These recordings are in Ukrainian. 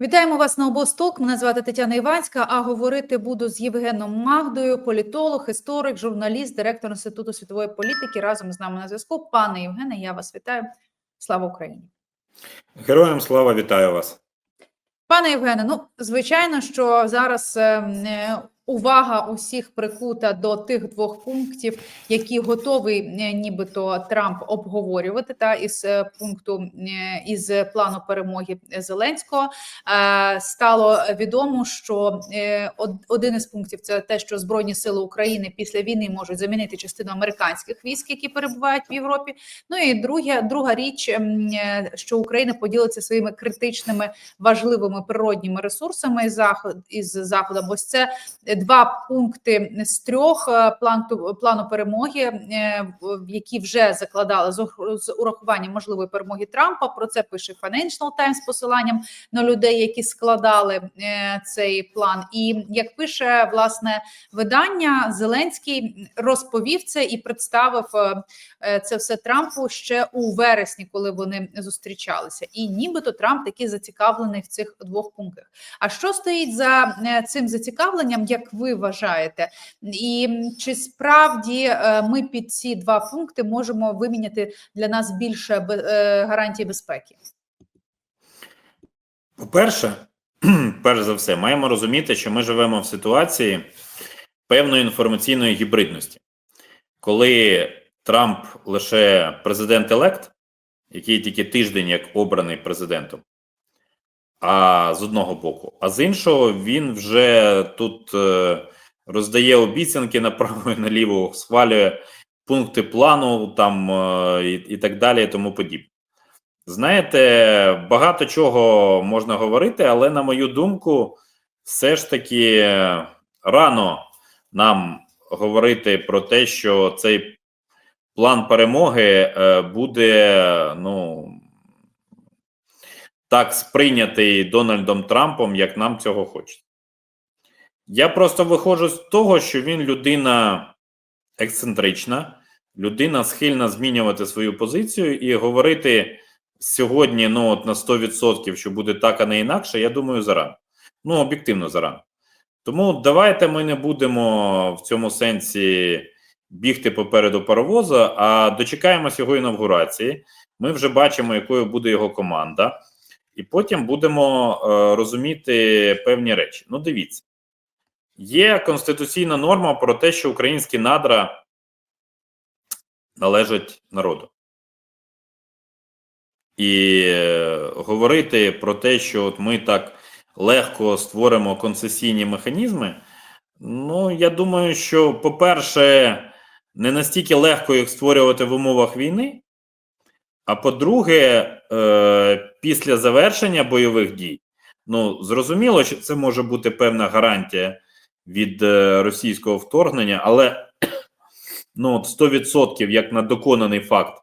Вітаємо вас на обосток. Мене звати Тетяна Іванська. А говорити буду з Євгеном Магдою, політолог, історик, журналіст, директор інституту світової політики. Разом з нами на зв'язку. Пане Євгене, я вас вітаю. Слава Україні! Героям слава вітаю вас. Пане Євгене, ну звичайно, що зараз е, е, увага усіх прикута до тих двох пунктів, які готовий е, нібито Трамп обговорювати. Та із е, пункту е, із плану перемоги Зеленського стало відомо, що од- один із пунктів це те, що збройні сили України після війни можуть замінити частину американських військ, які перебувають в Європі. Ну і друге, друга річ, що Україна поділиться своїми критичними важливими природніми ресурсами із заходом. Ось це два пункти з трьох е, плану плану перемоги, е, які вже закладали з урахуванням можливої перемоги Трампа. Про це пише Financial Times з посиланням на людей, які складали е, цей план. І як пише власне видання, Зеленський розповів це і представив це все Трампу ще у вересні, коли вони зустрічалися. І нібито Трамп таки зацікавлений в цих двох пунктах. А що стоїть за цим зацікавленням, як ви вважаєте? І чи справді е, ми під ці два пункти можемо виміняти для нас більше е, гарантій безпеки? По-перше, перш за все, маємо розуміти, що ми живемо в ситуації певної інформаційної гібридності, коли Трамп лише президент-елект, який тільки тиждень як обраний президентом, а з одного боку, а з іншого, він вже тут е, роздає обіцянки направо і наліво, схвалює пункти плану там е, і, і так далі, і тому подібне. Знаєте, багато чого можна говорити, але на мою думку, все ж таки рано нам говорити про те, що цей план перемоги е, буде ну так сприйнятий Дональдом Трампом, як нам цього хочеться. Я просто виходжу з того, що він людина ексцентрична, людина схильна змінювати свою позицію і говорити сьогодні ну, от на 100%, що буде так, а не інакше, я думаю, зарано. Ну, об'єктивно зарано. Тому давайте ми не будемо в цьому сенсі бігти попереду паровоза, а дочекаємося його інавгурації. Ми вже бачимо, якою буде його команда, і потім будемо е, розуміти певні речі. Ну, дивіться, є конституційна норма про те, що українські надра належать народу. І е, говорити про те, що от ми так легко створимо концесійні механізми. Ну, я думаю, що, по-перше, не настільки легко їх створювати в умовах війни. А по-друге, е, після завершення бойових дій, ну зрозуміло, що це може бути певна гарантія від е, російського вторгнення, але ну, 100% як на доконаний факт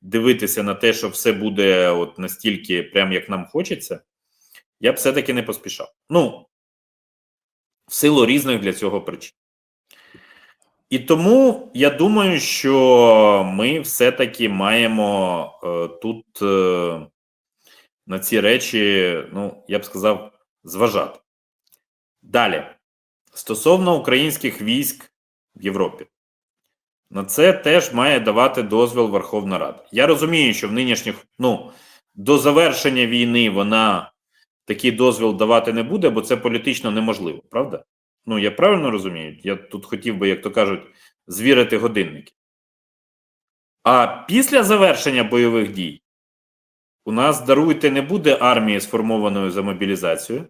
дивитися на те, що все буде от настільки, прям як нам хочеться, я б все-таки не поспішав. Ну, в силу різних для цього причин. І тому я думаю, що ми все-таки маємо е, тут е, на ці речі, ну, я б сказав, зважати. Далі, стосовно українських військ в Європі, на це теж має давати дозвіл Верховна Рада. Я розумію, що в нинішніх, ну, до завершення війни вона такий дозвіл давати не буде, бо це політично неможливо, правда? Ну, я правильно розумію? Я тут хотів би, як то кажуть, звірити годинники. А після завершення бойових дій у нас, даруйте, не буде армії сформованою за мобілізацію.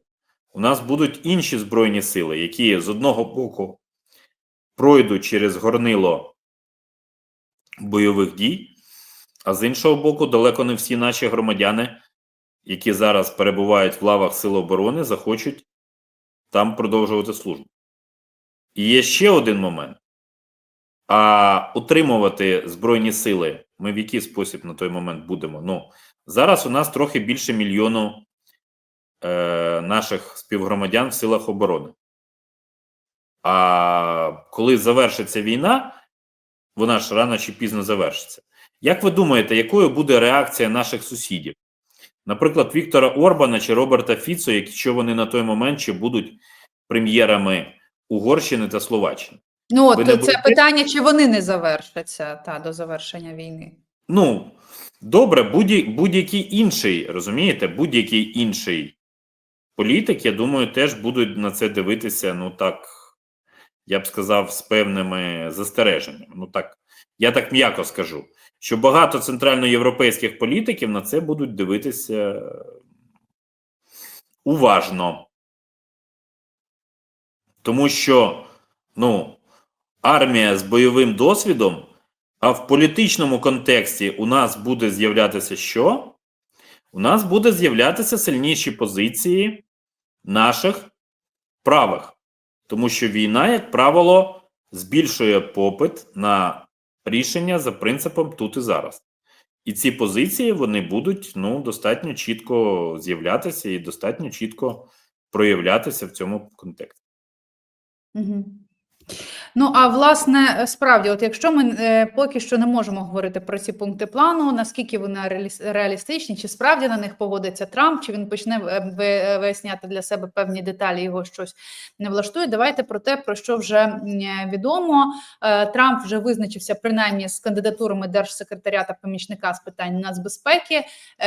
У нас будуть інші збройні сили, які з одного боку пройдуть через горнило бойових дій, а з іншого боку, далеко не всі наші громадяни, які зараз перебувають в лавах Сил оборони, захочуть там продовжувати службу. І є ще один момент. А утримувати Збройні сили ми в який спосіб на той момент будемо? Ну, зараз у нас трохи більше мільйону е, наших співгромадян в силах оборони. А коли завершиться війна, вона ж рано чи пізно завершиться. Як ви думаєте, якою буде реакція наших сусідів? Наприклад, Віктора Орбана чи Роберта Фіцо, якщо вони на той момент ще будуть прем'єрами Угорщини та Словаччини. Ну, от це будете? питання, чи вони не завершаться та до завершення війни. Ну, добре, будь- будь-який інший, розумієте, будь-який інший політик, я думаю, теж будуть на це дивитися, ну так, я б сказав, з певними застереженнями. Ну так, я так м'яко скажу, що багато центральноєвропейських політиків на це будуть дивитися е, уважно. Тому що, ну, армія з бойовим досвідом а в політичному контексті у нас буде з'являтися що? У нас буде з'являтися сильніші позиції наших правих. Тому що війна, як правило, збільшує попит на рішення за принципом тут і зараз. І ці позиції вони будуть ну, достатньо чітко з'являтися і достатньо чітко проявлятися в цьому контексті. Угу. Ну, а власне, е, справді, от якщо ми е, поки що не можемо говорити про ці пункти плану, наскільки вони реаліс- реалістичні, чи справді на них погодиться Трамп, чи він почне е, виясняти для себе певні деталі, його щось не влаштує. Давайте про те, про що вже відомо. Трамп вже визначився принаймні з кандидатурами держсекретаря та помічника з питань нацбезпеки.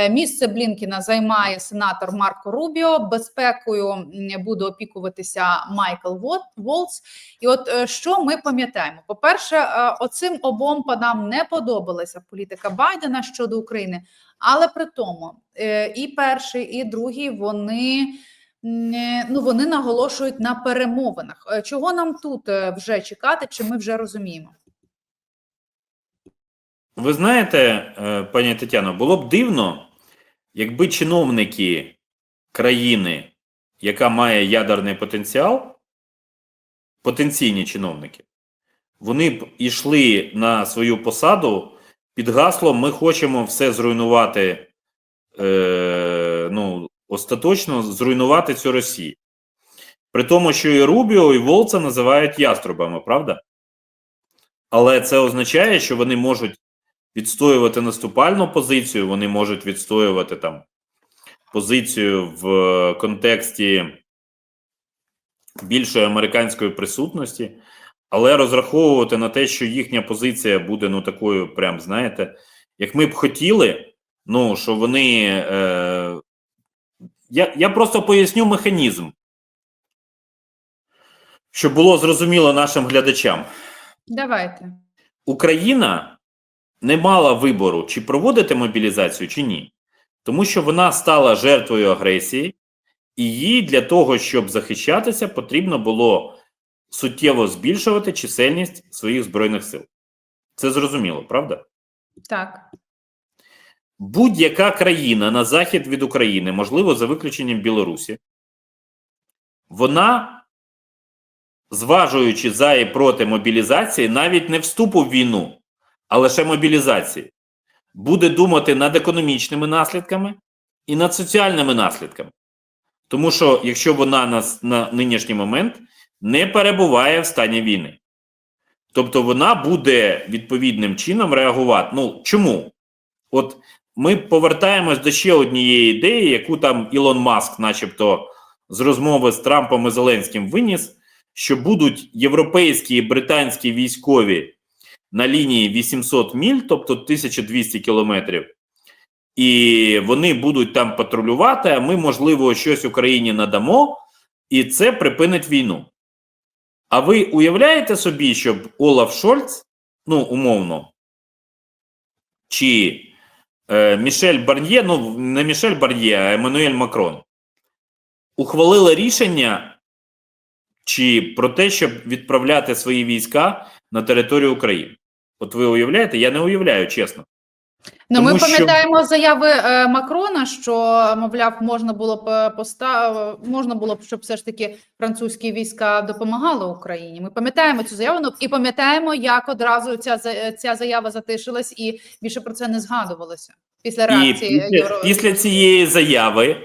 Місце Блінкіна займає сенатор Марко Рубіо. Безпекою буде опікуватися Майкл Волц. І от що ми пам'ятаємо? По-перше, е, оцим обом панам не подобалася політика Байдена щодо України, але при тому е, і перший, і другий вони. е, Ну, вони наголошують на перемовинах. Е, Чого нам тут е, вже чекати? Чи ми вже розуміємо? Ви знаєте, е, пані Тетяно, було б дивно, якби чиновники країни, яка має ядерний потенціал, потенційні чиновники, вони б йшли на свою посаду під гаслом Ми хочемо все зруйнувати, е, ну, остаточно зруйнувати цю Росію. При тому, що і Рубіо, і Волца називають яструбами, правда? Але це означає, що вони можуть відстоювати наступальну позицію, вони можуть відстоювати там позицію в контексті більшої американської присутності, але розраховувати на те, що їхня позиція буде ну такою, прям знаєте, як ми б хотіли, ну що вони. Е, я, я просто поясню механізм, щоб було зрозуміло нашим глядачам. Давайте. Україна не мала вибору, чи проводити мобілізацію, чи ні. Тому що вона стала жертвою агресії, і їй для того, щоб захищатися, потрібно було суттєво збільшувати чисельність своїх збройних сил. Це зрозуміло, правда? Так. Будь-яка країна на захід від України, можливо, за виключенням Білорусі, вона, зважуючи за і проти мобілізації, навіть не вступу в війну, а лише мобілізації, буде думати над економічними наслідками і над соціальними наслідками. Тому що якщо вона на, на нинішній момент не перебуває в стані війни, тобто вона буде відповідним чином реагувати. Ну чому? От ми повертаємось до ще однієї ідеї, яку там Ілон Маск, начебто, з розмови з Трампом і Зеленським виніс, що будуть європейські і британські військові на лінії 800 міль, тобто 1200 кілометрів, і вони будуть там патрулювати, а ми, можливо, щось Україні надамо, і це припинить війну. А ви уявляєте собі, щоб Олаф Шольц, ну, умовно, чи е, Мішель Барньє, ну не Мішель Барньє, а Еммануель Макрон, ухвалили рішення чи про те, щоб відправляти свої війська на територію України. От ви уявляєте? Я не уявляю, чесно. Ну, Тому ми що- пам'ятаємо заяви е, Макрона, що мовляв, можна було б е, поста... можна було б, щоб все ж таки французькі війська допомагали Україні. Ми пам'ятаємо цю заяву ну, і пам'ятаємо, як одразу ця за- ця заява затишилась, і більше про це не згадувалося після І реакції після, Євро... після цієї заяви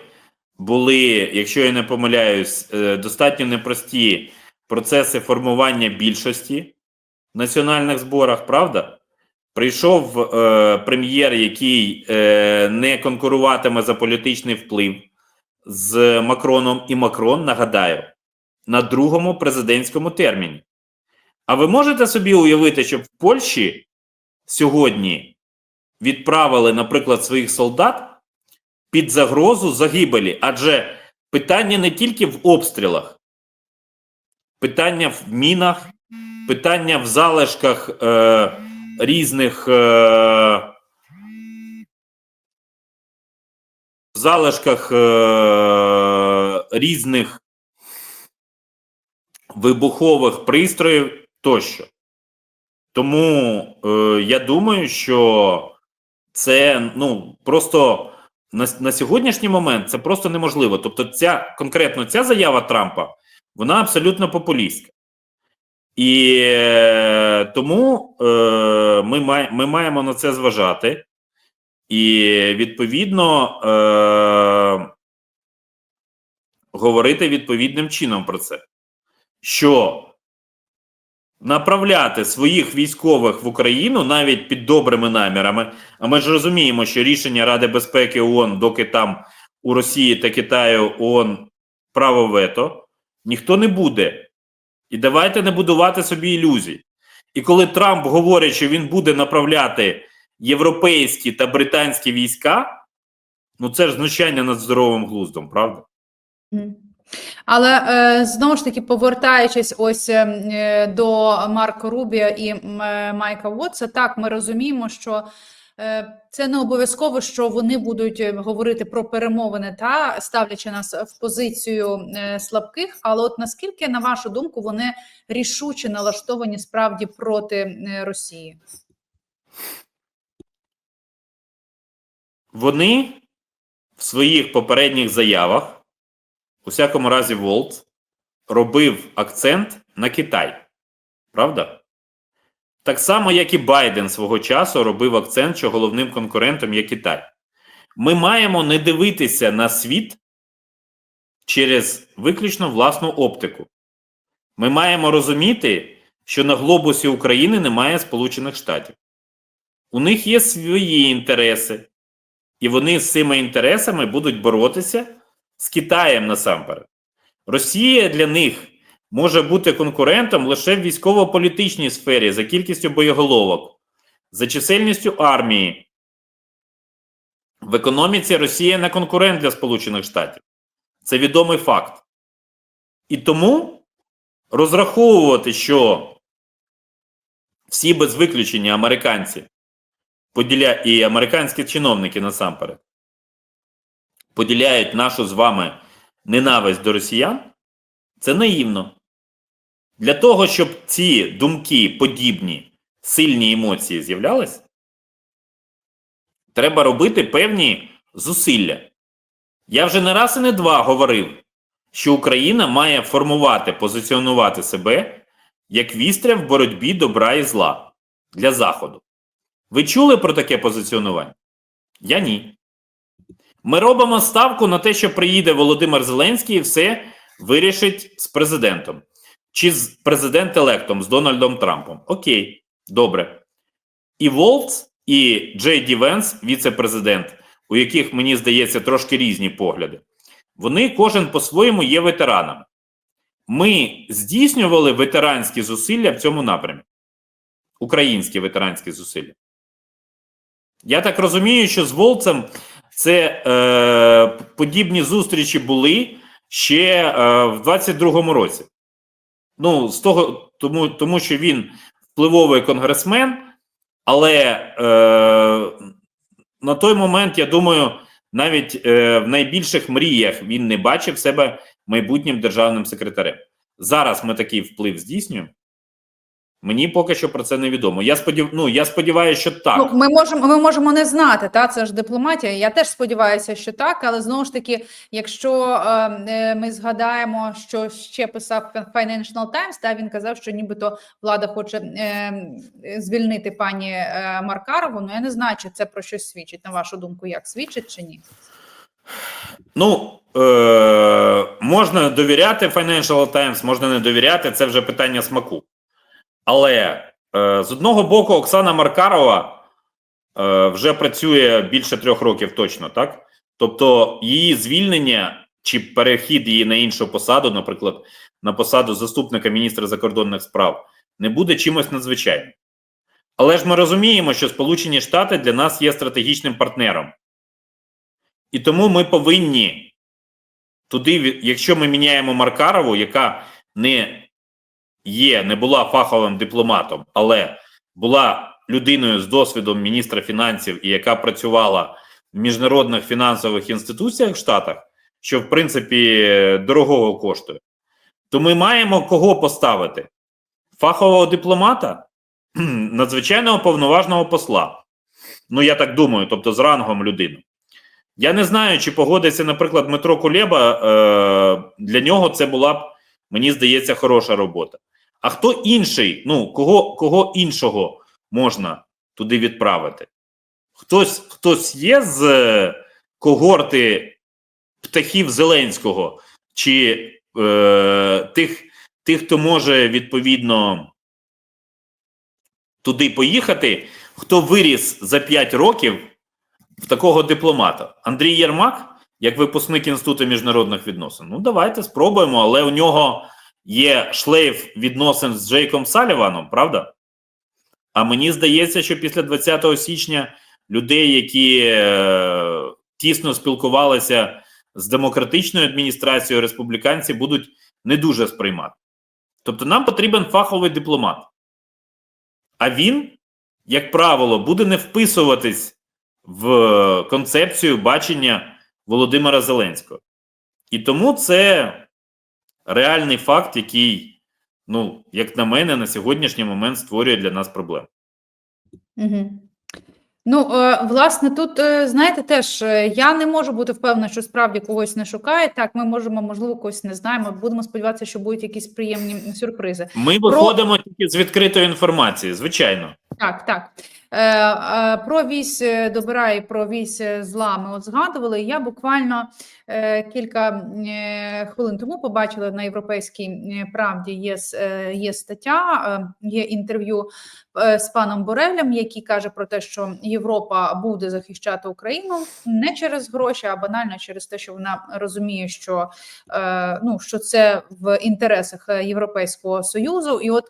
були, якщо я не помиляюсь, е, достатньо непрості процеси формування більшості в національних зборах, правда? Прийшов е, прем'єр, який е, не конкуруватиме за політичний вплив з Макроном, і Макрон, нагадаю, на другому президентському терміні. А ви можете собі уявити, щоб в Польщі сьогодні відправили, наприклад, своїх солдат під загрозу загибелі? Адже питання не тільки в обстрілах, питання в мінах, питання в залишках е, різних. Е, залишках е, різних вибухових пристроїв тощо. Тому е, я думаю, що це ну просто на, на сьогоднішній момент це просто неможливо. Тобто, ця конкретно ця заява Трампа вона абсолютно популістська. І е, тому е, ми, май, ми маємо на це зважати. І відповідно е, говорити відповідним чином про це, що направляти своїх військових в Україну навіть під добрими намірами. А ми ж розуміємо, що рішення Ради безпеки ООН, доки там у Росії та Китаю ООН право вето, ніхто не буде. І давайте не будувати собі ілюзій. І коли Трамп говорить, що він буде направляти європейські та британські війська, ну це ж знущання над здоровим глуздом, правда? Але е, знову ж таки, повертаючись ось е, е, до Марко Рубіо і е, Майка Вотса, так ми розуміємо, що це не обов'язково, що вони будуть е, говорити про перемовини та ставлячи нас в позицію е, слабких. Але от наскільки, на вашу думку, вони рішуче налаштовані справді проти е, Росії? Вони в своїх попередніх заявах, у всякому разі, Волт, робив акцент на Китай. Правда? Так само, як і Байден свого часу робив акцент, що головним конкурентом є Китай. Ми маємо не дивитися на світ через виключно власну оптику. Ми маємо розуміти, що на глобусі України немає Сполучених Штатів. У них є свої інтереси, і вони з цими інтересами будуть боротися з Китаєм насамперед. Росія для них може бути конкурентом лише в військово-політичній сфері за кількістю боєголовок, за чисельністю армії. В економіці Росія не конкурент для Сполучених Штатів. Це відомий факт. І тому розраховувати, що всі без виключення американці поділя... і американські чиновники насамперед поділяють нашу з вами ненависть до росіян, це наївно. Для того, щоб ці думки, подібні, сильні емоції з'являлись, треба робити певні зусилля. Я вже не раз і не два говорив, що Україна має формувати, позиціонувати себе як вістря в боротьбі добра і зла для Заходу. Ви чули про таке позиціонування? Я ні. Ми робимо ставку на те, що приїде Володимир Зеленський і все вирішить з президентом. Чи з президент-електом, з Дональдом Трампом. Окей, добре. І Волц, і Джей Ді Венс, віце-президент, у яких, мені здається, трошки різні погляди, вони кожен по-своєму є ветеранами. Ми здійснювали ветеранські зусилля в цьому напрямі. Українські ветеранські зусилля. Я так розумію, що з Волцем це е, подібні зустрічі були ще е, в 22-му році. Ну, з того, тому, тому що він впливовий конгресмен, але е, на той момент, я думаю, навіть е, в найбільших мріях він не бачив себе майбутнім державним секретарем. Зараз ми такий вплив здійснюємо. Мені поки що про це не відомо. Я сподів... ну, я сподіваюся, що так. Ну, ми можемо ми можемо не знати, та це ж дипломатія. Я теж сподіваюся, що так, але знову ж таки, якщо е, е, ми згадаємо, що ще писав Financial Times, та він казав, що нібито влада хоче е, звільнити пані е, Маркарову. Ну я не знаю, чи це про щось свідчить. На вашу думку, як свідчить чи ні? Ну, е- можна довіряти Financial Times, можна не довіряти, це вже питання смаку. Але Е, З одного боку, Оксана Маркарова е, вже працює більше трьох років точно, так? Тобто її звільнення чи перехід її на іншу посаду, наприклад, на посаду заступника міністра закордонних справ, не буде чимось надзвичайним. Але ж ми розуміємо, що Сполучені Штати для нас є стратегічним партнером. І тому ми повинні туди, якщо ми міняємо Маркарову, яка не є, не була фаховим дипломатом, але була людиною з досвідом міністра фінансів і яка працювала в міжнародних фінансових інституціях в Штатах, що в принципі дорогого коштує, то ми маємо кого поставити? Фахового дипломата, надзвичайного повноважного посла. Ну, я так думаю, тобто з рангом людини. Я не знаю, чи погодиться, наприклад, Дмитро Кулеба. Е, для нього це була б, мені здається, хороша робота. А хто інший? Ну, кого, кого іншого можна туди відправити? Хтось, хтось є з е, когорти птахів Зеленського, чи е, тих, тих, хто може відповідно туди поїхати, хто виріс за 5 років в такого дипломата? Андрій Єрмак, як випускник Інституту міжнародних відносин. Ну, давайте спробуємо, але у нього є шлейф відносин з Джейком Саліваном, правда? А мені здається, що після 20 січня людей, які е, тісно спілкувалися з демократичною адміністрацією, республіканці будуть не дуже сприймати. Тобто нам потрібен фаховий дипломат. А він, як правило, буде не вписуватись в концепцію бачення Володимира Зеленського. І тому це реальний факт, який, ну, як на мене, на сьогоднішній момент створює для нас проблему. Угу. Ну, е, власне, тут, е, знаєте, теж е, я не можу бути впевнена, що справді когось не шукає. Так, ми можемо, можливо, когось не знаємо. Будемо сподіватися, що будуть якісь приємні сюрпризи. Ми виходимо тільки з відкритої інформації, звичайно. Так, так. Е, е, про вісь е, добра і про вісь зла ми от згадували. Я буквально кілька хвилин тому побачила на європейській правді є, є стаття, є інтерв'ю з паном Борелем, який каже про те, що Європа буде захищати Україну не через гроші, а банально через те, що вона розуміє, що, ну, що це в інтересах Європейського союзу, і от.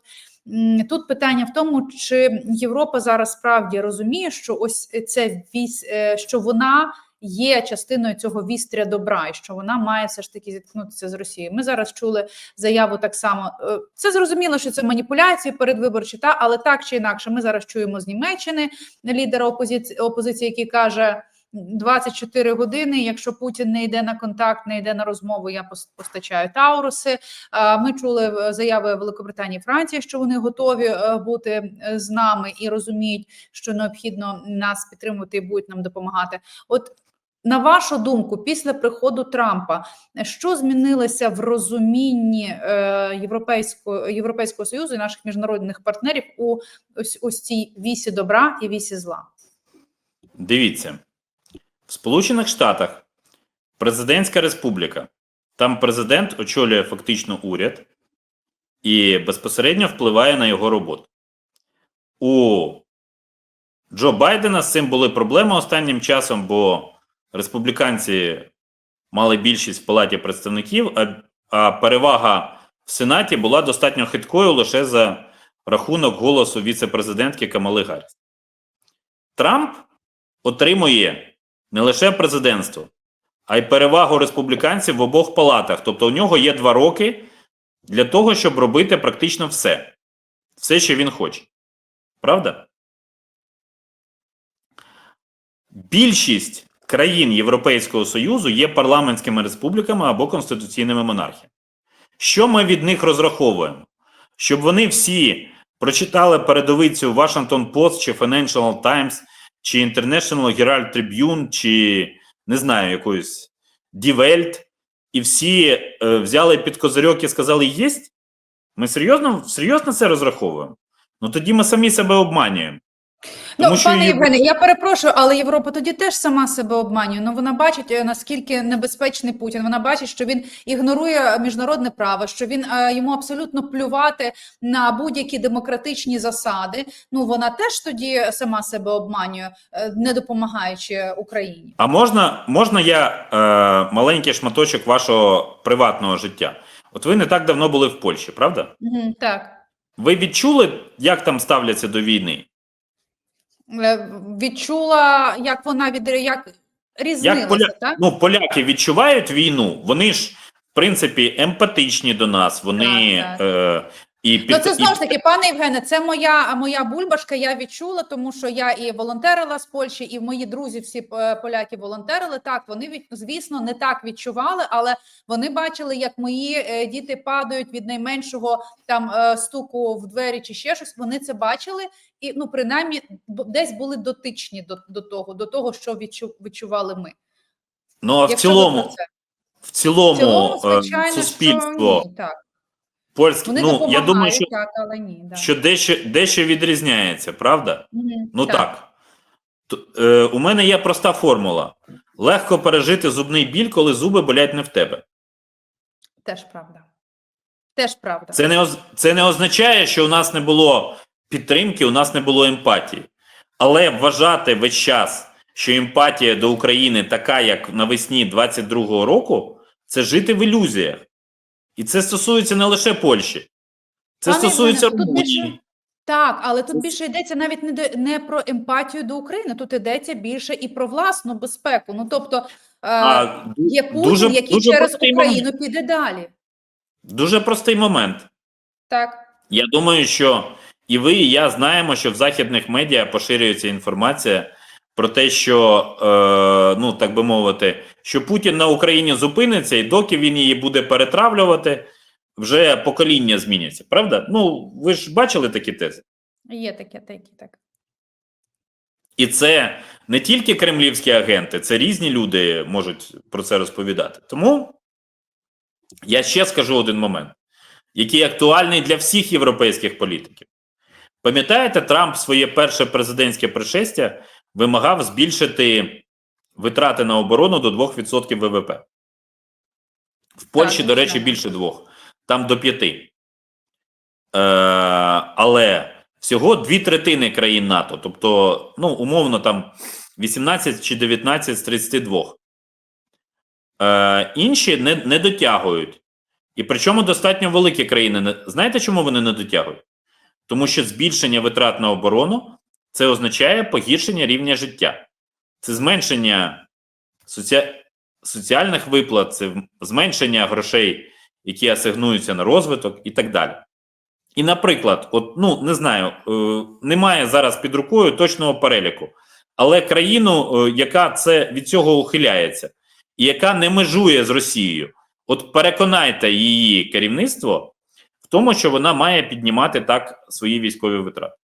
Тут питання в тому, чи Європа зараз справді розуміє, що ось це вісь, е, що вона є частиною цього вістря добра, і що вона має все ж таки зіткнутися з Росією. Ми зараз чули заяву так само. е, Це зрозуміло, що це маніпуляції передвиборчі, та але так чи інакше, ми зараз чуємо з Німеччини лідера опозиції, опозиції, який каже. 24 години. Якщо Путін не йде на контакт, не йде на розмову, я пос- постачаю Тауруси. Ми чули е, заяви Великобританії і Франції, що вони готові е, бути е, з нами і розуміють, що необхідно нас підтримувати і будуть нам допомагати. От на вашу думку, після приходу Трампа, що змінилося в розумінні європейського європейського союзу і наших міжнародних партнерів у ось ось цій вісі добра і вісі зла? Дивіться, в Сполучених Штатах президентська республіка. Там президент очолює фактично уряд і безпосередньо впливає на його роботу. У Джо Байдена з цим були проблеми останнім часом, бо республіканці мали більшість в палаті представників, а, перевага в Сенаті була достатньо хиткою лише за рахунок голосу віце-президентки Камали Гарріс. Трамп отримує не лише президентство, а й перевагу республіканців в обох палатах. Тобто у нього є два роки для того, щоб робити практично все. Все, що він хоче. Правда? Більшість країн Європейського Союзу є парламентськими республіками або конституційними монархіями. Що ми від них розраховуємо? Щоб вони всі прочитали передовицю Washington Post чи Financial Times, чи International Herald Tribune, чи не знаю, якоїсь Welt, і всі е, взяли під козирьок і сказали: єсть? Ми серйозно, серйозно це розраховуємо? Ну тоді ми самі себе обманюємо. Тому ну, пане Єв- Євгене, я перепрошую, але Європа тоді теж сама себе обманює. Ну вона бачить е, наскільки небезпечний Путін. Вона бачить, що він ігнорує міжнародне право, що він е, йому абсолютно плювати на будь-які демократичні засади. Ну вона теж тоді сама себе обманює, е, не допомагаючи Україні. А можна, можна я е, маленький шматочок вашого приватного життя? От ви не так давно були в Польщі, правда? Мгм, так. Ви відчули, як там ставляться до війни? Е, Відчула, як вона від як різнилася, Як поля... так? ну, поляки відчувають війну, вони ж, в принципі, емпатичні до нас, вони Так, так. Е, і під... Ну, це знову ж таки, пане Євгене, це моя моя бульбашка. Я відчула, тому що я і волонтерила з Польщі, і мої друзі, всі е, поляки волонтерили. Так, вони від звісно не так відчували, але вони бачили, як мої е, діти падають від найменшого там е, стуку в двері чи ще щось. Вони це бачили, і ну принаймні десь були дотичні до, до того, до того, що відчу, відчували ми. Ну, а в Якщо цілому, в цілому, в цілому, звичайно, суспільство що ні, так. Польське, Вони ну, я думаю, що, так, але ні. Да. що дещо, дещо відрізняється, правда? Мгм, Ну так. Т- е, у мене є проста формула: легко пережити зубний біль, коли зуби болять не в тебе. Теж правда. Теж правда. Це не, це не означає, що у нас не було підтримки, у нас не було емпатії. Але вважати весь час, що емпатія до України така, як навесні 22-го року, це жити в ілюзіях. І це стосується не лише Польщі, це Пане стосується тут Румунії. більше- Так, але тут більше йдеться навіть не, до, не про емпатію до України, тут йдеться більше і про власну безпеку. Ну тобто е, А, ду- є Путін, дуже, який дуже через простий Україну момент. піде далі. Дуже простий момент. Так. Я думаю, що і ви, і я знаємо, що в західних медіа поширюється інформація про те, що, е, ну так би мовити, що Путін на Україні зупиниться, і доки він її буде перетравлювати, вже покоління зміняться. Правда? Ну, ви ж бачили такі тези. Є таке, такі, так. І це не тільки кремлівські агенти, це різні люди можуть про це розповідати. Тому я ще скажу один момент, який актуальний для всіх європейських політиків. Пам'ятаєте, Трамп своє перше президентське пришестя вимагав збільшити витрати на оборону до 2% ВВП. В Польщі, до речі, звичайно. більше двох, там до п'яти. Е, але всього дві третини країн НАТО, тобто, ну, умовно, там 18 чи 19 з 32. Е, інші не, не дотягують. І причому достатньо великі країни. Знаєте, чому вони не дотягують? Тому що збільшення витрат на оборону це означає погіршення рівня життя, це зменшення соці... соціальних виплат, це зменшення грошей, які асигнуються на розвиток, і так далі. І, наприклад, от, ну не знаю, е, немає зараз під рукою точного переліку, але країну, е, яка це від цього ухиляється, і яка не межує з Росією, от переконайте її керівництво в тому, що вона має піднімати так свої військові витрати.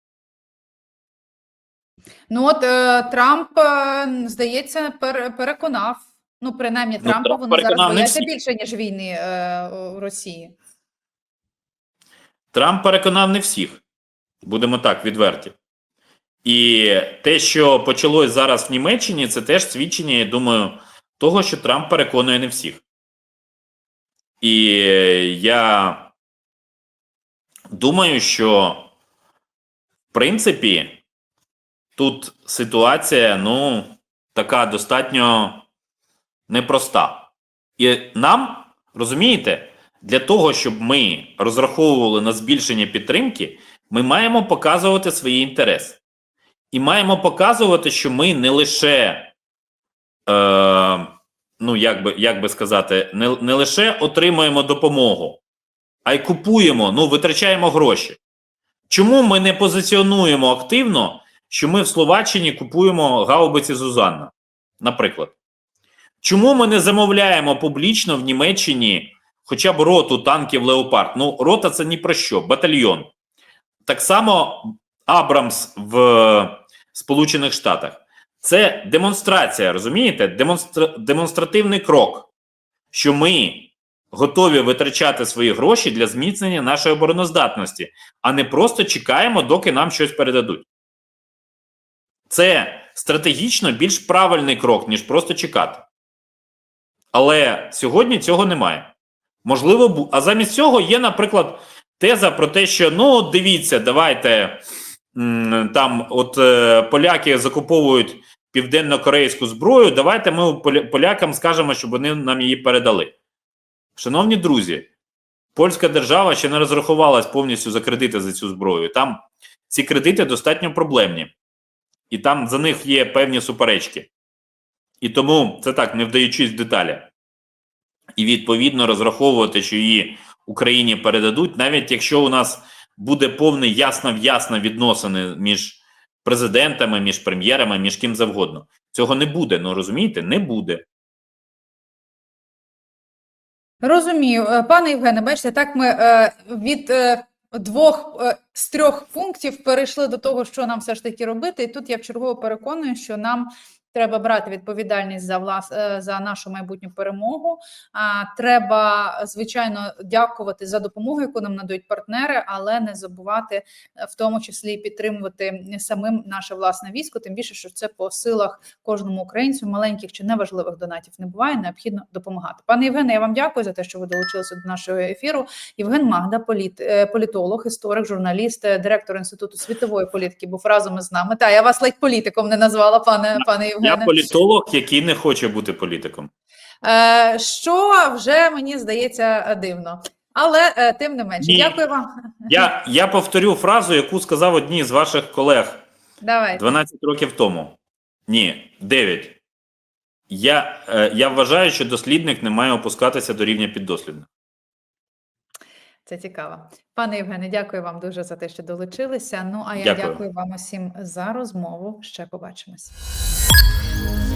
Ну от е, Трамп, е, здається, пер, переконав. Ну, принаймні, Ну, Трампа Трамп вони зараз бояться більше, ніж війни е, у Росії. Трамп переконав не всіх, будемо так відверті. І те, що почалось зараз в Німеччині, це теж свідчення, я думаю, того, що Трамп переконує не всіх. І я думаю, що в принципі тут ситуація, ну, така достатньо непроста. І нам, розумієте, для того, щоб ми розраховували на збільшення підтримки, ми маємо показувати свої інтереси. І маємо показувати, що ми не лише, е, ну, як би, як би сказати, не, не лише отримуємо допомогу, а й купуємо, ну, витрачаємо гроші. Чому ми не позиціонуємо активно, що ми в Словаччині купуємо гаубиці Зузанна, наприклад? Чому ми не замовляємо публічно в Німеччині хоча б роту танків Леопард? Ну, рота це ні про що, батальйон. Так само Абрамс в Сполучених Штатах. Це демонстрація, розумієте? Демонстра... Демонстративний крок, що ми готові витрачати свої гроші для зміцнення нашої обороноздатності, а не просто чекаємо, доки нам щось передадуть. Це стратегічно більш правильний крок, ніж просто чекати. Але сьогодні цього немає. Можливо, а замість цього є, наприклад, теза про те, що ну, дивіться, давайте там, от е, поляки закуповують південно-корейську зброю. Давайте ми полякам скажемо, щоб вони нам її передали. Шановні друзі, польська держава ще не розрахувалась повністю за кредити за цю зброю. Там ці кредити достатньо проблемні, і там за них є певні суперечки. І тому це так, не вдаючись в деталі. І відповідно розраховувати, що її Україні передадуть, навіть якщо у нас буде повне ясна відносини між президентами, між прем'єрами, між ким завгодно. Цього не буде. Ну розумієте, не буде. Розумію, Е, пане Євгене, бачите, так ми е, від е, двох е, з трьох пунктів перейшли до того, що нам все ж таки робити. І тут я вчергово переконую, що нам треба брати відповідальність за влас е, за нашу майбутню перемогу. А треба звичайно дякувати за допомогу, яку нам надають партнери, але не забувати е, в тому числі підтримувати самим наше власне військо. Тим більше, що це по силах кожному українцю, маленьких чи неважливих донатів не буває. Необхідно допомагати. Пане Євгене, я вам дякую за те, що ви долучилися до нашого ефіру. Євген Магда, політ, е, політолог, історик, журналіст, директор інституту світової політики, був разом із нами. Та я вас ледь політиком не назвала, пане пане Євгене. Я політолог, який не хоче бути політиком. Е, що вже мені здається дивно. Але е, тим не менше, Ні. дякую вам. Я, я повторю фразу, яку сказав одній з ваших колег Давайте. 12 років тому. Ні, 9. Я, е, я вважаю, що дослідник не має опускатися до рівня піддослідних. Це цікаво. Пане Євгене, дякую вам дуже за те, що долучилися. Ну а я Дякую. дякую вам усім за розмову. Ще побачимось. Yeah.